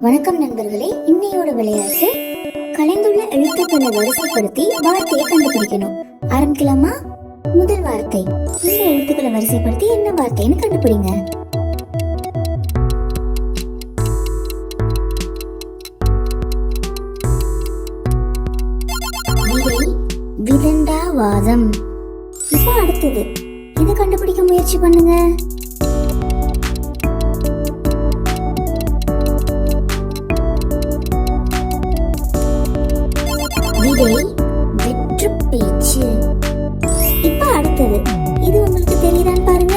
வணக்கம் நண்பர்களே இன்னையோட விளையாட்டு கலைந்துள்ள எழுத்துக்களை வரிசைப்படுத்தி வார்த்தையை கண்டுபிடிக்கணும். ஆரம்பிக்கலாமா? முதல் வார்த்தை இந்த எழுத்துக்களை வரிசைப்படுத்தி என்ன வார்த்தைன்னு கண்டுபிடிங்க. விதண்டா விதண்டாவாதம் இப்போ அடுத்தது இதை கண்டுபிடிக்க முயற்சி பண்ணுங்க. விதை வெற்று பேச்சு இப்ப அடுத்தது. இது உங்களுக்கு தெரியுதான்னு பாருங்க.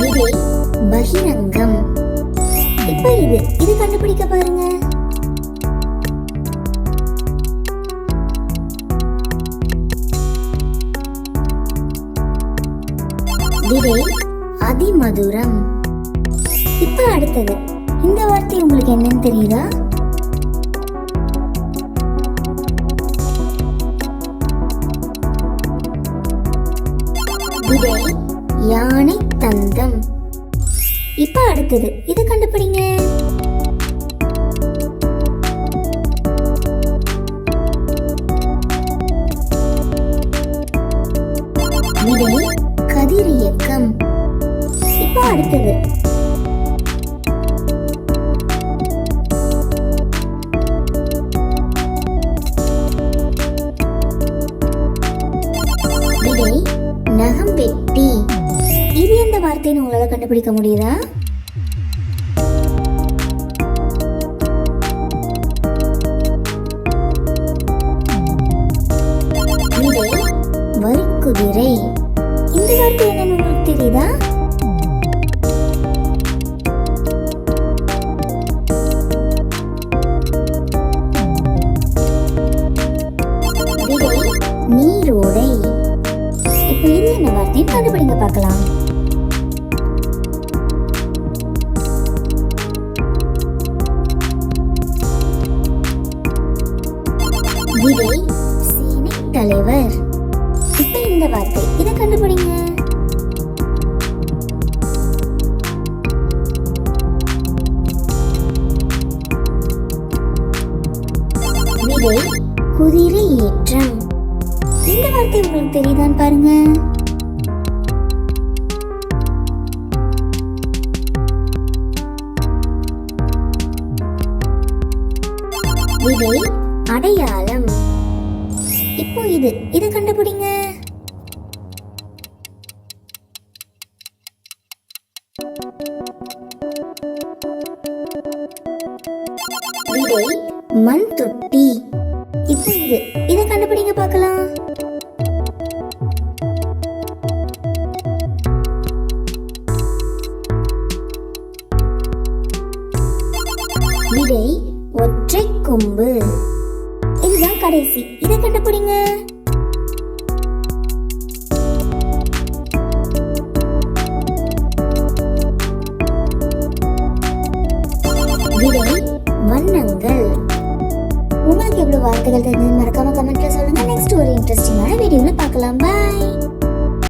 விதை பகிரங்கம். இப்ப இது இது கண்டுபிடிக்க பாருங்க. விதை மதுரம். இப்ப அடுத்தது இந்த வார்த்தை உங்களுக்கு என்னன்னு தெரியுதா? விதை யானை தந்தம் இப்ப அடுத்தது இது கண்டுபிடிங்க. வெட்டி இது எந்த வார்த்தைன்னு உங்களால் கண்டுபிடிக்க முடியுதா? விதை வரிக்குதிரை. இந்த வார்த்தை என்னன்னு உங்களுக்கு தெரியுதா? வார்த்தைன்னு பார்க்கலாம். விதை சீனை தலைவர். இப்போ இந்த வார்த்தை இதை கண்டுபிடிங்க. விதை குதிரை ஏற்றம். இந்த வார்த்தை உங்களுக்கு தெரியுதான்னு பாருங்க. இது அடையாளம். இப்போ இது இதை கண்டுபிடிங்க. விதை மண் தொட்டி. இப்போ இது இதை கண்டுபிடிங்க பார்க்கலாம். விடை கொம்பு. இதுதான் கடைசி. இதை கண்டுபிடிங்க. விதை வண்ணங்கள். உங்களுக்கு எவ்வளவு வார்த்தைகள் தெரிஞ்சது மறக்காம கமெண்ட்ல சொல்லுங்க. நெக்ஸ்ட் ஒரு இன்ட்ரெஸ்டிங்கான வீடியோல பார்க்கலாம். பாய்